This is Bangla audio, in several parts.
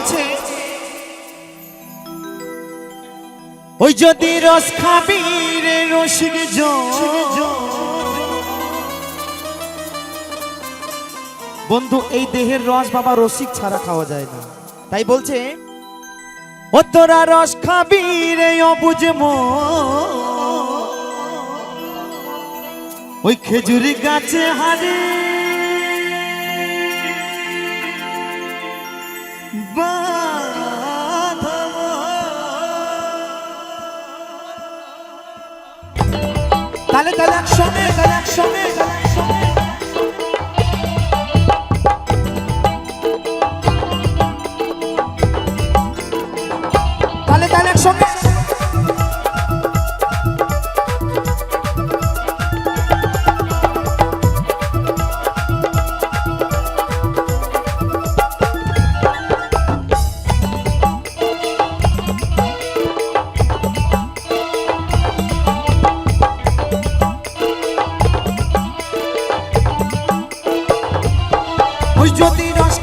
বলছে, ওই যদি রস খাবি রে রসিক বন্ধু, এই দেহের রস বাবা রসিক ছাড়া খাওয়া যায় না। তাই বলছে, ও তোরা রস খাবি রে অবুঝ ওই খেজুরি গাছে হারে তালে একসঙ্গে তালে একসঙ্গে।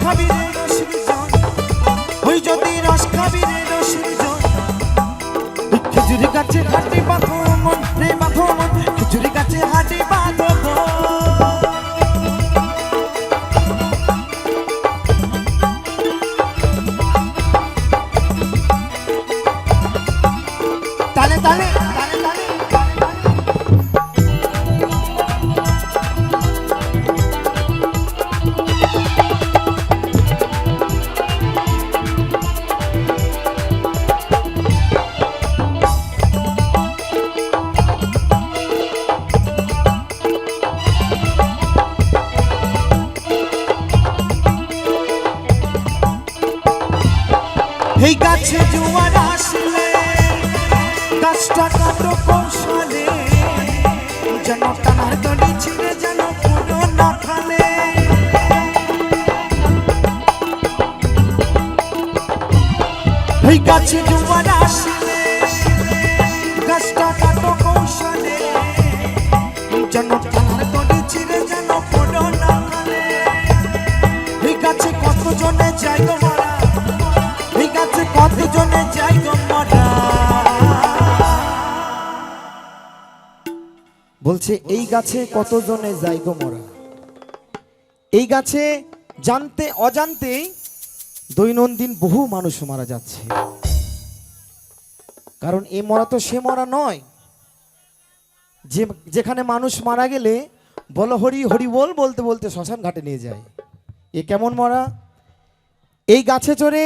যদি রস খাবি রে এই গাছে জোয়ার আসলে গাছটা কত কৌশলে যেন টানার ছিঁড়ে যেন পুরো না খালে এই গাছে জোয়ার আসলে গাছটা কত কৌশলে যেন টানার ছিঁড়ে যেন পুরো না খালে এই গাছে কত জনে যায় বলছে, এই গাছে কত জনে যাই গো মরা এই গাছে জানতে, অজান্তে দৈনন্দিন বহু মানুষ মারা যাচ্ছে। কারণ এই মরা তো সে মরা নয়। যে, যেখানে মানুষ মারা গেলে বলো হরি হরি বল বলতে বলতে শ্মশান ঘাটে নিয়ে যায়। এ কেমন মরা? এই গাছে চড়ে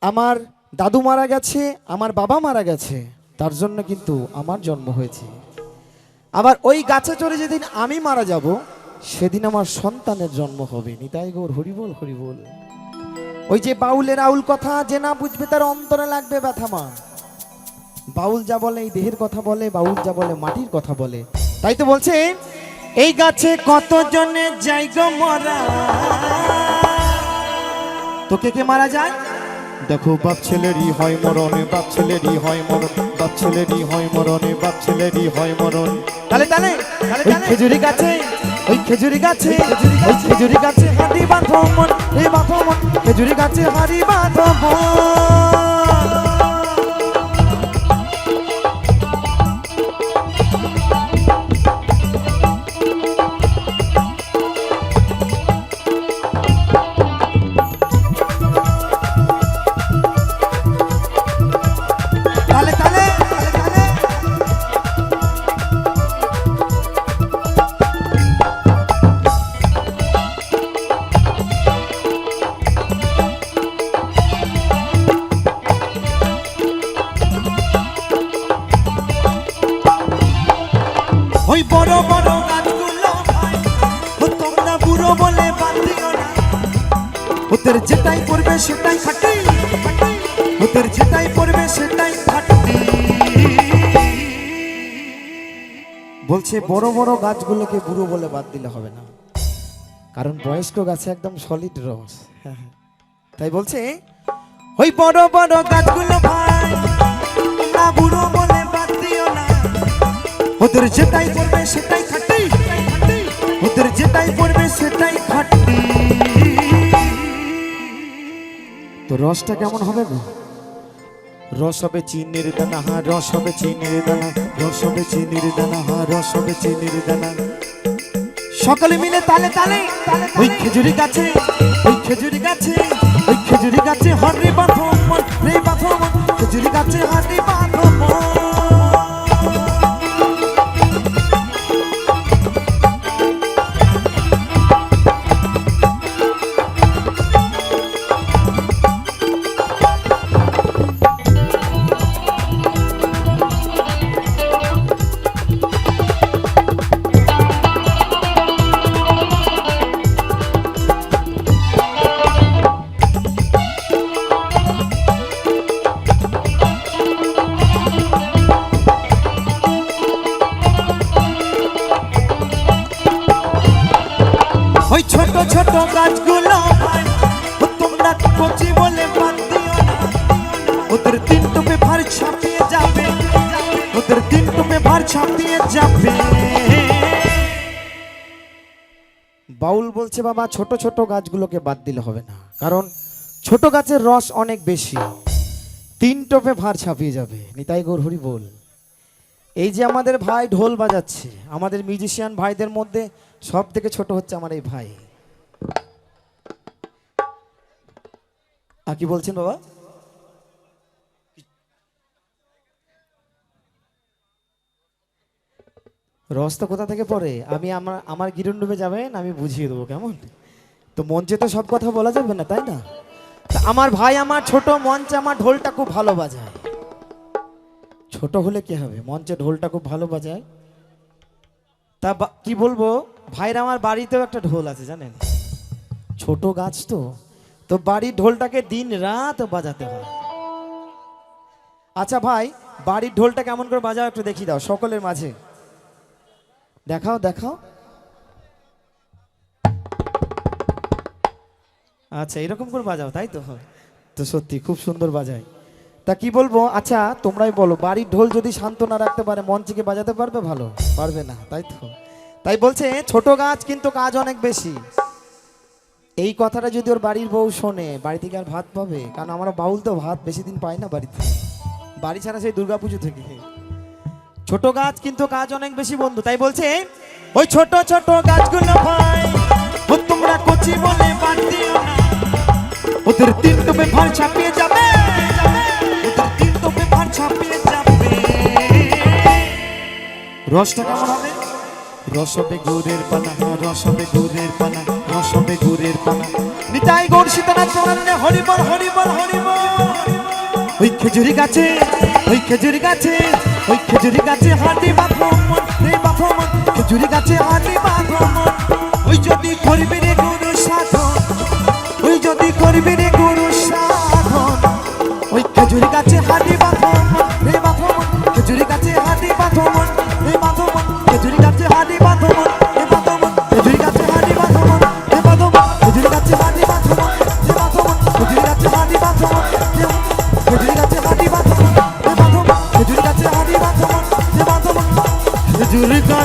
আমার দাদু মারা গেছে, আমার বাবা মারা গেছে, তার জন্য কিন্তু আমার জন্ম হয়েছে। আবার ওই গাছে চড়ে যেদিন আমি মারা যাব, সেদিন আমার সন্তানের জন্ম হবে। নিতাই গৌর হরিবল হরিবল ওই যে বাউলের আউল কথা, যে না বুঝবে তার অন্তরে লাগবে ব্যথা মা। বাউল যা বলে, এই দেহের কথা বলে, বাউল যা বলে, মাটির কথা বলে। তাই তো বলছে, এই গাছে কত জনে জায়গা মরা? তো কে কে মারা যায়? দেখো বাপ ছেলেরই হয় মরণে বাপ ছেলেরই হয় মরণ বাপ ছেলেরই হয় মরণে বাপ ছেলেরই হয় মরণ। তালে তালে ওই খেজুরি গাছে ওই খেজুরি গাছে ওই খেজুরি গাছে। হাড়ি বাঁধো মন এই বাঁধো মন খেজুরি গাছে হাড়ি বাঁধো মন। বলে না। ওদের যেটাই করবে সেটাই ওদের যেটাই করবে সেটাই বলছে, বড় বড় গাছগুলোকে বুড়ো বলে বাদ দিলে হবে না। কারণ বয়স্ক গাছে একদম সলিড রস। তাই বলছে, ওই বড় বড় গাছগুলো ভাই তোমরা বুড়ো বলে বাদ দিও না। ওদের যেটাই করবে সেটাই ওদের যেটাই করবে সেটাই তো রসটা কেমন হবে গো? রস হবে চিনির দানা হা রস হবে চিনির দানা, রস হবে চিনির দানা হা রস হবে চিনির দানা। সকলে মিলে তালে তালে। ওই খেজুরি গাছে, ওই খেজুরি গাছে, ওই খেজুরি গাছে, হরে বাঁধো মন, রে বাঁধো মন। খেজুরি গাছে হরে বাঁধো ছোট ও তোমরা কচি বলে বাদ দিও ওদের তিন টুপে ভার ছাপিয়ে যাবে। ওদের তিন টুপে ভার ছাপিয়ে যাবে। বাউল বলছে, বাবা, ছোট ছোট গাছগুলোকে বাদ দিলে হবে না। কারণ ছোট গাছের রস অনেক বেশি। তিন টোপে ভার ছাপিয়ে যাবে। নিতাই গৌর হরি বল, এই যে আমাদের ভাই ঢোল বাজাচ্ছে, আমাদের মিউজিশিয়ান ভাইদের মধ্যে সব থেকে ছোট হচ্ছে আমার এই ভাই। আর কি বলছেন বাবা? রস তো কোথা থেকে পড়ে? আমি আমার আমার গিরুন ডুবে যাবেন, আমি বুঝিয়ে দেবো কেমন? তো মঞ্চে তো সব কথা বলা যাবে না, তাই না? আমার ভাই, আমার ছোট মঞ্চে আমার ঢোলটা খুব ভালো বাজায়। ছোট হলে কি হবে? মঞ্চে ঢোলটা খুব ভালো বাজায়। তা কি বলব? ভাইরা আমার বাড়িতেও একটা ঢোল আছে, জানেন? ছোট গাছ তো। তো বাড়ির ঢোলটাকে দিন রাত বাজাতে হয়। আচ্ছা ভাই, বাড়ির ঢোলটা কেমন করে বাজাও একটু দেখিয়ে দাও, সকলের মাঝে। দেখাও দেখাও। আচ্ছা এরকম করে বাজাও, তাই তো? তো সত্যি, খুব সুন্দর বাজায়। তা কি বলব? আচ্ছা তোমরাই বলো, বাড়ির ঢোল যদি শান্ত না রাখতে পারে মঞ্চকে বাজাতে পারবে ভালো? পারবে না, তাই তো? তাই বলছে, ছোট গাছ কিন্তু কাজ অনেক বেশি। এই কথাটা যদি ওর বাড়ির বউ শোনে, বাড়ি থেকে আর ভাত পাবে? কারণ আমরা বাউল তো, ভাত বেশি দিন পাই না বাড়িতে। বাড়ি ছাড়া সেই দুর্গাপুজো থেকে। ছোট গাছ কিন্তু কাজ অনেক বেশি বন্ধু, তাই বলছে, ওই ছোট ছোট গাছগুলো ভাই তোমরা কচি বলে ওদের তিন ভার ছাপিয়ে যাবে রসটা কেমন হবে? পানা হা রস হবে গুড়ের পানা রস গুরের পানা নিতাই গৌর সীতানাথ প্রণামে হরিবল হরিবল হরিবল। ওই খেজুরি গাছে, ওই খেজুরি গাছে, ওই খেজুরি গাছে হাঁটি বাথমন রে বাথমন খেজুরি গাছে হাঁটি বাথমন ওই যদি করবি রে গুরু সাধন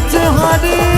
বাঁধমন খেজুরি